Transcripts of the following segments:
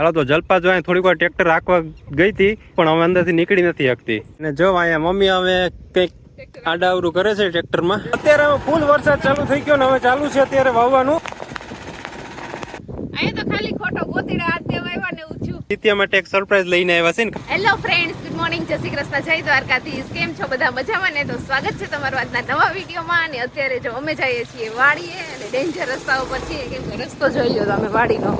હાલો તો જલપા જો અહીંયા થોડીક વાર ટ્રેક્ટર રાખવા ગઈ હતી પણ હવે અંદરથી નીકળી નથી શકતી. અને જો અહીંયા મમ્મી હવે કંઈક આડાવરું કરે છે ટ્રેક્ટરમાં અત્યારે હવે ફૂલ વરસાદ ચાલુ થઈ ગયો ને હવે ચાલુ છે અત્યારે વાવવાનું. અહીંયા તો ખાલી ખોટો ગોતીડા દેવા આવ્યા ને દિત્યા માટે એક સરપ્રાઈઝ લઈને આવ્યા છે ને. હેલો ફ્રેન્ડ્સ ગુડ મોર્નિંગ જય શ્રી કૃષ્ણ જય દ્વારકાધીશ. કેમ છો બધા મજામાં ને? તો સ્વાગત છે તમારું આજના નવા વિડીયોમાં અને અત્યારે જો અમે જઈએ છીએ વાડીએ અને ડેન્જર રસ્તા ઉપર છીએ. કેમ કે રસ્તો જોઈ લો તમે વાડીનો.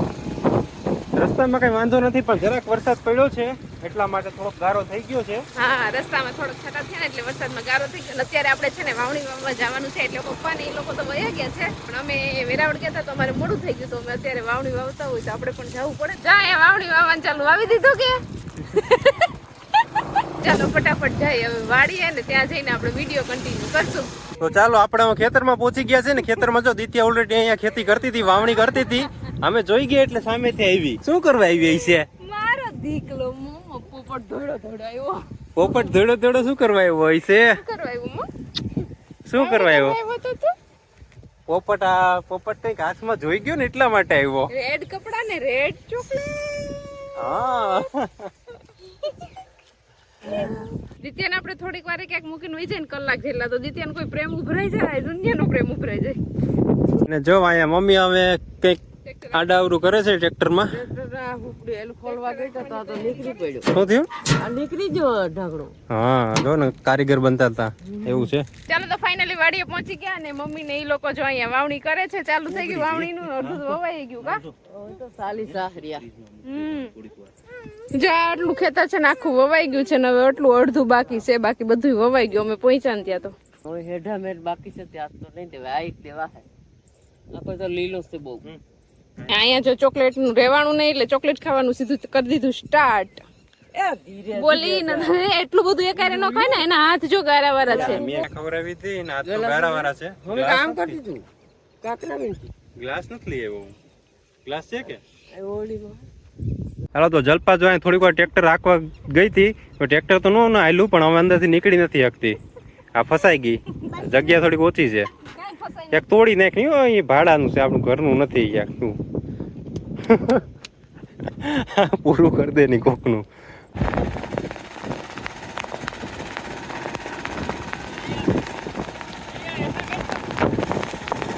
રસ્તામાં કઈ વાંધો નથી પણ જરાક વરસાદ પડ્યો છે એટલા માટે થોડોક ગારો થઈ ગયો છે. હા રસ્તામાં થોડોક છટા થયા એટલે વરસાદમાં ગારો થઈ ગયો. અને અત્યારે આપણે છે ને વાવણી વાવવા જવાનું છે એટલે પપ્પા ને એ લોકો તો વયા ગયા છે. પણ અમે વેરાવળ ગયા હતા તો અમારે મોડું થઈ ગયું તો અમે અત્યારે વાવણી વાવતા હોય તો આપણે પણ જવું પડે. જા અહીંયા વાવણી વાવવાનું ચાલુ. વાવી દીધું કે? ચાલો ફટાફટ જાય. હવે વાડીએ ને ત્યાં જઈને આપણે વીડિયો કન્ટિન્યુ કરશું. તો ચાલો આપણે ખેતરમાં પહોંચી ગયા છે ને ખેતરમાં જો દિત્યા ઓલરેડી અહીંયા ખેતી કરતી હતી વાવણી કરતી હતી. અમે જોઈ ગયા એટલે સામેથી આવી. શું કરવા આવી છે? મારો દીકલો પોપટ ધોડો ધોડો આવ્યો. પોપટ ધોડો ધોડો શું કરવા આવ્યો હોય છે? શું કરવા આવ્યો મો? શું કરવા આવ્યો? આવ્યો તો તું. પોપટ આ પોપટ કંઈક હાથમાં જોઈ ગયો ને એટલા માટે આવ્યો. રેડ કપડા ને રેડ ચોકલેટ. હા. દિત્યાને આપણે થોડીક વાર ક્યાંક મૂકીને વહી જાય ને કલાક જેટલા તો દિત્યાને કોઈ પ્રેમ ઉભરાઈ જાય દુનિયાનો પ્રેમ ઉભરાઈ જાય. ને જો અહીંયા મમ્મી કંઈક આડાવરું કરે છે ટ્રેક્ટરમાં? ખોલવા ગઈ તો તો નીકળી પડ્યો શું થયું? આ નીકળી ગયો ઢગડો હા જો ને કારીગર બનતા હતા. એવું છે? ચાલો તો ફાઇનલી વાડીએ પહોંચી ગયા અને મમ્મી ને એ લોકો જો અહીંયા વાવણી કરે છે. ચાલુ થઈ ગયું વાવણી નું અડધું તો વવાઈ ગયું કા? હમ. જો આટલું ખેતર છે ને આખું વવાઈ ગયું છે ને હવે આટલું અડધું બાકી છે બાકી બધું વવાઈ ગયું. અમે પહોંચ્યા ને ત્યાં તો. હેઠા મેઠ બાકી છે ત્યાં તો નહીં દેવાય. આ એક દેવા આપણે તો લીલો છે બહુ. અહીંયા જો ચોકલેટનું રહેવાનું નહીં એટલે ચોકલેટ ખાવાનું સીધું કરી દીધું સ્ટાર્ટ બોલી એટલું બધું એકારે ન ખાય ને એના હાથ જો ગારા વાળા છે. મેં ખવડાવી હતી એના હાથ તો ગારા વાળા છે. હું કામ કરતી તું. કાકરા બેનથી ગ્લાસ નથી લઈ આવ્યો ગ્લાસ છે કે? આ હાલો તો જલપા જો અહીં થોડીક વાર ટ્રેક્ટર રાખવા ગઈ હતી તો ટ્રેક્ટર તો નો આયલું પણ હવે અંદરથી નીકળી નથી શકતી. આ ફસાઈ ગઈ. જગ્યા થોડીક ઓછી છે. એક તોડી નાખી ભાડાનું છે આપણું ઘરનું નથી ક્યાંક શું. પૂરું કરી દે ની કોકનું.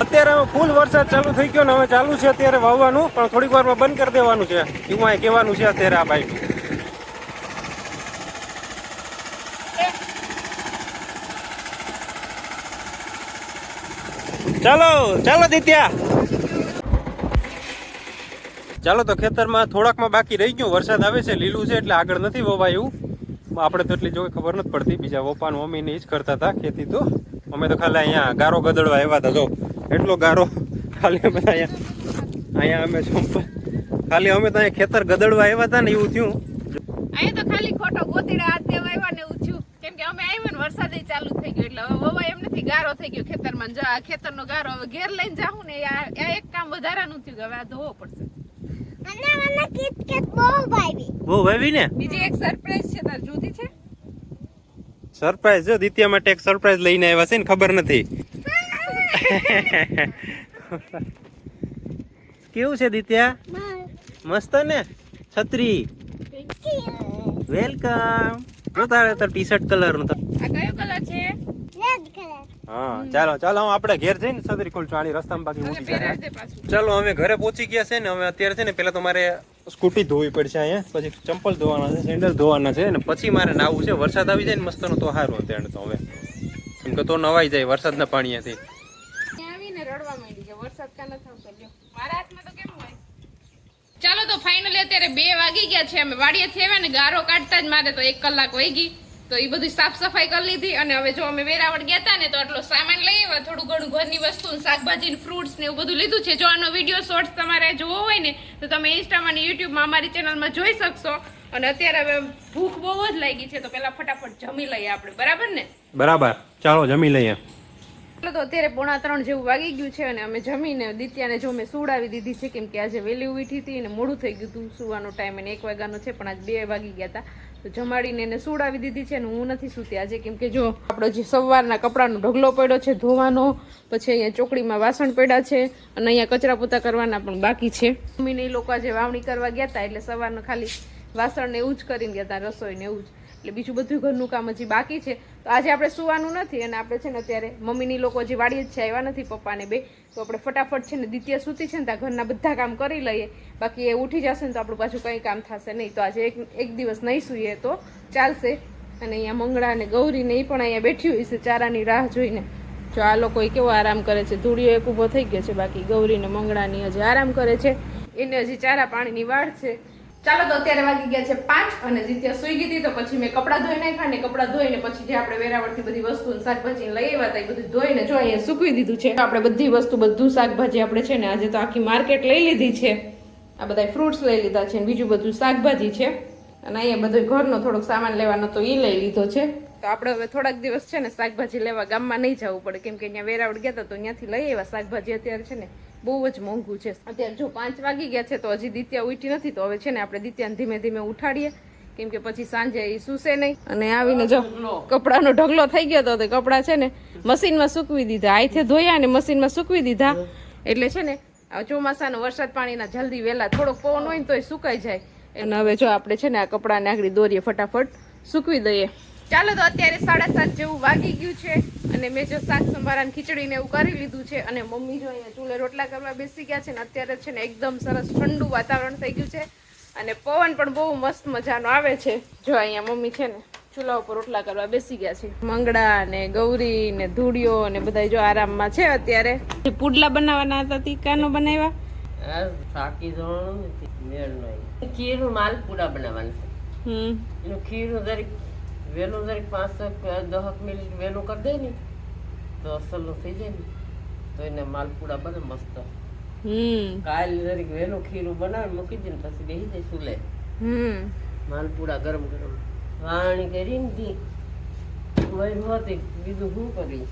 અત્યારે હવે ફૂલ વરસાદ ચાલુ થઈ ગયો ને હવે ચાલુ છે અત્યારે વાવવાનું, પણ થોડીક વારમાં બંધ કરી દેવાનું છે. એવું અહીં કહેવાનું છે અત્યારે આ ભાઈ ચાલો ચાલો દિત્યા. ચાલો તો ખેતરમાં થોડાકમાં બાકી રહી ગયું. વરસાદ આવે છે, લીલું છે એટલે આગળ નથી વવાયું. આપણે તો એટલી જો ખબર નથી પડતી. બીજા પપ્પા મમ્મીને જ કરતા હતા ખેતી તો. અમે તો ખાલી અહીંયા ગારો ગદડવા આવ્યા હતા. જો, એટલો ગારો ખાલી અમે અહીંયા અહીંયા અમે ખાલી અમે તો અહીંયા ખેતર ગદડવા આવ્યા હતા ને એવું થયું. અહીંયા તો ખાલી ખોટો ગોતીડા હાથ આવ્યા ને એવું થયું. કેમ અમે આવ્યા ને, વરસાદ ચાલુ થઈ ગયો. એટલે હવે વવાય એમ નથી, ગારો થઈ ગયો ખેતરમાં. જો આ ખેતરનો ગારો હવે ઘેર લઈને જાઉં ને, આ એક કામ વધારાનું થયું હવે આ ધોવો પડશે. બહુ વાવી ને? બીજી એક સરપ્રાઈઝ છે તાર જોધી છે? સરપ્રાઈઝ જો દિત્યા માટે એક સરપ્રાઈઝ લઈને આવ્યા છે ને ખબર નથી. કેવું છે દિત્યા? મસ્ત ને? છત્રી. વેલકમ જો તારે તાર ટી શર્ટ કલરનું આ હા ચાલો ચાલો હું આપણે ઘેર જઈને સદરી કુલ ચાલી રસ્તામાં બાકી મને જાય ચાલો અમે ઘરે પહોંચી ગયા છે ને અમે અત્યારે છે ને પેલા તો મારે સ્કૂટી ધોવી પડશે અહીંયા પછી ચંપલ ધોવાના છે સેન્ડલ ધોવાના છે ને પછી મારે નાવું છે. વરસાદ આવી જાય ને મસ્તનો તો સારું અત્યારે તો હવે. કેમ કે તો નવાઈ જાય વરસાદના પાણીયાથી ત્યાં આવીને રડવા માંડી કે વરસાદ કા નથી આવતો લ્યો. મારા હાથમાં તો કેમ હોય? ચાલો તો ફાઇનલી અત્યારે બે વાગી ગયા છે. અમે વાડીએ આવ્યા ને ગારો કાઢતા જ મારે તો એક કલાક વહી ગઈ. તો એ બધી સાફ સફાઈ કરી લીધી અને હવે જો અમે વેરાવળ ગયા હતા ને તો આટલો સામાન લઈ આવ્યા, થોડું ઘણું ઘરની વસ્તુ શાકભાજી ફ્રૂટ્સ ને એવું બધું લીધું છે. જો આનો વીડિયો શોર્ટ્સ તમારે જોવો હોય ને, તો તમે ઇન્સ્ટામાં અને યુટ્યુબમાં અમારી ચેનલમાં જોઈ શકશો. અને અત્યારે હવે ભૂખ બહુ જ લાગી છે, તો પેલા ફટાફટ જમી લઈએ આપણે. બરાબર ને? બરાબર. ચાલો, જમી લઈએ. તો અત્યારે પોણા ત્રણ જેવું વાગી ગયું છે અને અમે જમીને દિત્યાને જો મેં સુડાવી દીધી છે, કેમ કે આજે વહેલી ઉઠી હતી અને મોડું થઈ ગયું હતું સુવાનો ટાઈમ અને એક વાગ્યાનો છે, પણ આજ બે વાગી ગયા હતા. તો જમાડીને એને સુડાવી દીધી છે અને હું નથી સૂતી આજે, કેમ કે જો આપણો જે સવારના કપડાનો ઢગલો પડ્યો છે, ધોવાનો, પછી અહીંયા ચોકડીમાં વાસણ પડ્યા છે અને અહીંયા કચરા પોતા કરવાના પણ બાકી છે. મમ્મીને એ લોકો આજે વાવણી કરવા ગયા હતા, એટલે સવારનો ખાલી વાસણ ને એવું જ કરીને ગયા હતા રસોઈને એવું જ. એટલે બીજું બધું ઘરનું કામ હજી બાકી છે. તો આજે આપણે સુવાનું નથી અને આપણે છે ને અત્યારે મમ્મીની લોકો હજી વાડીએ જ છે, આવ્યા નથી પપ્પાને બે. તો આપણે ફટાફટ છે ને દ્વિતીય સૂતી છે ને ત્યાં ઘરના બધા કામ કરી લઈએ. બાકી એ ઉઠી જશે ને તો આપણું પાછું કંઈ કામ થશે નહીં. તો આજે એક એક દિવસ નહીં સૂઈએ તો ચાલશે. અને અહીંયા મંગળા અને ગૌરીને એ પણ અહીંયા બેઠી હોય છે ચારાની રાહ જોઈને. જો આ લોકો કેવો આરામ કરે છે. ધૂળીઓ એક ઊભો થઈ ગયો છે. બાકી ગૌરીને મંગળાની હજી આરામ કરે છે. એને હજી ચારા પાણીની વાડ છે. ચાલો તો અત્યારે વાગી ગયા છે પાંચ અને જીત્યા સુઈ ગઈ તો પછી મેં કપડાં ધોઈ નાખ્યા ને કપડાં ધોઈને પછી જે આપણે વેરાવળથી બધી વસ્તુ શાકભાજી લઈ આવ્યા હતા એ બધું ધોઈને જો અહીંયા સૂકવી દીધું છે. આપણે બધી વસ્તુ, બધું શાકભાજી આપણે છે ને આજે તો આખી માર્કેટ લઈ લીધી છે. આ બધા ફ્રૂટ્સ લઈ લીધા છે બીજું બધું શાકભાજી છે. અને અહીંયા બધો ઘરનો થોડોક સામાન લેવાનો તો એ લઈ લીધો છે. તો આપણે હવે થોડાક દિવસ છે ને શાકભાજી લેવા ગામમાં નહીં જવું પડે. કેમ કે અહીંયા વેરાવળ ગયા હતા તો ત્યાંથી લઈ આવ્યા શાકભાજી. અત્યારે છે ને બહુ જ મોંઘું છે. અત્યારે જો પાંચ વાગી ગયા છે તો હજી દિત્યા ઉઠી નથી, તો હવે છે ને આપણે દિત્યાને ધીમે ધીમે ઉઠાડીએ. કેમ કે પછી સાંજે એ સૂસે નહીં. અને આવીને જો કપડાનો ઢગલો થઈ ગયો હતો તો કપડાં છે ને મશીનમાં સૂકવી દીધા. આઈથે ધોયા ને મશીનમાં સૂકવી દીધા. એટલે છે ને ચોમાસાનો વરસાદ પાણીના જલ્દી વહેલા થોડોક પવન હોય ને તોય સુકાઈ જાય. અને હવે જો આપણે છે ને આ કપડાને આગળ દોરીએ ફટાફટ સૂકવી દઈએ. ચાલો તો અત્યારે સાડા સાત જેવું વાગી ગયું છે અને મેં જો શાક સંભારા ને ખીચડી ને એવું કરી લીધું છે અને મમ્મી જો અહીંયા ચૂલે રોટલા કરવા બેસી ગયા છે ને અત્યારે છે ને એકદમ સરસ ઠંડુ વાતાવરણ થઈ ગયું છે અને પવન પણ બહુ મસ્ત મજાનો આવે છે. જો અહીંયા મમ્મી છે ને ચૂલા ઉપર રોટલા કરવા બેસી ગયા છે. મંગળા ને ગૌરી ને ધૂળિયો ને બધા જો આરામમાં છે અત્યારે. પુડલા બનાવવાના હતા તીકાનો બનાવ્યા? સાકી જવાનું મેળ નહીં ખીરું માલપુડા બનાવવાનું છે. હમ. એનું ખીરું જરીક વહેલું જરીક પાંચ દહક મિનિટ વહેલું કરી દે ને તો અસલનું થઈ જાય ને. તો એને માલપુડા બને મસ્ત. કાલ જરીક વહેલું ખીરું બનાવી મૂકી દે ને પછી બેસી જાય સુલે. હમ. માલપુડા ગરમ ગરમ. વાણી કરીને ધી વહી હોતી બીજું શું કરી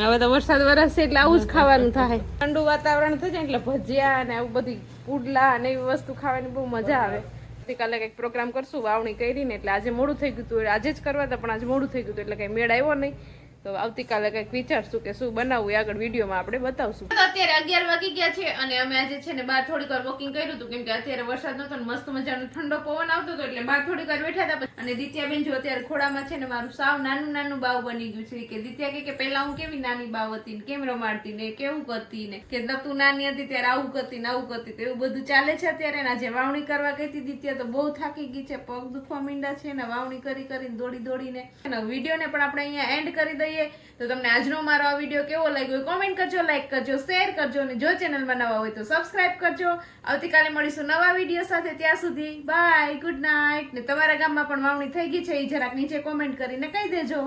હવે તો વરસાદ વરસશે એટલે આવું જ ખાવાનું થાય. ઠંડુ વાતાવરણ થઈ જાય એટલે ભજીયા અને આવું બધી પુડલા અને એવી વસ્તુ ખાવાની બહુ મજા આવે. આવતીકાલે કંઈક પ્રોગ્રામ કરશું, વાવણી કરીને. એટલે આજે મોડું થઈ ગયું હતું. આજે જ કરવા હતા, પણ આજે મોડું થઈ ગયું હતું. એટલે કંઈ મેળ આવ્યો નહીં. તો આવતીકાલે કંઈક વિચારશું કે શું બનાવવું એ આગળ વિડીયોમાં આપણે બતાવશું. અત્યારે અગિયાર વાગી ગયા છે અને અમે આજે છે ને બહાર થોડીક વાર વોકિંગ કર્યું હતું, કેમ કે અત્યારે વરસાદ નતો ને મસ્ત મજાનો ઠંડો પવન આવતો હતો, એટલે બહાર થોડીક વાર બેઠા હતા. અને દિત્યાબેન જો અત્યારે ખોડામાં છે ને મારું સાવ નાનું નાનું બાવ બની ગયું છે, કે દિત્યા કે પહેલા હું કેવી નાની બાવ હતી ને કેમ રમાડતી ને કેવું કરતી ને, કે તું નાની હતી ત્યારે આવું કરતી ને આવું કરતી તો એવું બધું ચાલે છે અત્યારે. ને આજે વાવણી કરવા ગઈ હતી દિત્યા, તો બહુ થાકી ગઈ છે, પગ દુખવા મીંડા છે ને વાવણી કરી કરીને દોડી દોડીને. વિડીયોને પણ આપણે અહીંયા એન્ડ કરી દઈએ. તો તમને આજનો મારો આ વીડિયો કેવો લાગ્યો કોમેન્ટ કરજો લાઈક કરજો શેર કરજો અને જો ચેનલમાં નવા હોય તો સબસ્ક્રાઈબ કરજો. આવતીકાલે મળીશું નવા વીડિયો સાથે ત્યાં સુધી. બાય ગુડ નાઇટ ને તમારા ગામમાં પણ વાવણી થઈ ગઈ છે એ જરાક નીચે કોમેન્ટ કરીને કહી દેજો.